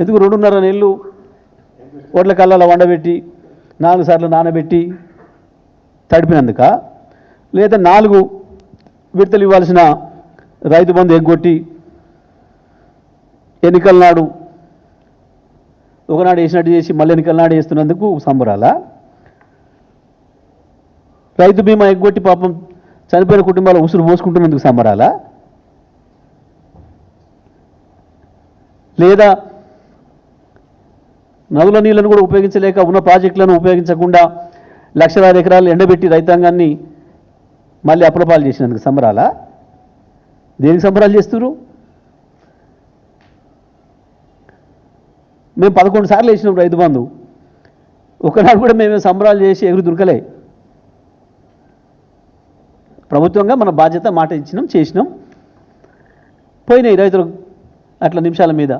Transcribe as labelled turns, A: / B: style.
A: ఎందుకు రెండున్నర నెలలు ఓట్ల కళ్ళలో వండబెట్టి నాలుగు సార్లు నానబెట్టి తడిపినందుక? లేదా నాలుగు విడతలు ఇవ్వాల్సిన రైతు బంధు ఎగ్గొట్టి ఎన్నికల నాడు ఒకనాడు వేసినట్టు చేసి మళ్ళీ ఎన్నికల నాడు వేస్తున్నందుకు సంబరాల? రైతు బీమా ఎగ్గొట్టి పాపం చనిపోయిన కుటుంబాలు ఉసురు పోసుకుంటున్నందుకు సంబరాలా? లేదా నదుల నీళ్ళను కూడా ఉపయోగించలేక ఉన్న ప్రాజెక్టులను ఉపయోగించకుండా లక్షలాది ఎకరాలు ఎండబెట్టి రైతాంగాన్ని మళ్ళీ అప్రపాలు చేసినందుకు సంబరాలా? దేనికి సంబరాలు చేస్తున్నారు మేము పదకొండు సార్లు వేసినాం రైతు బంధు. ఒకనాడు కూడా మేము సంబరాలు చేసి ఎగురు దురకలే. ప్రభుత్వంగా మన బాధ్యత మాట ఇచ్చినాం చేసినాం. పోయినాయి రైతులు అట్లా నిమిషాల మీద.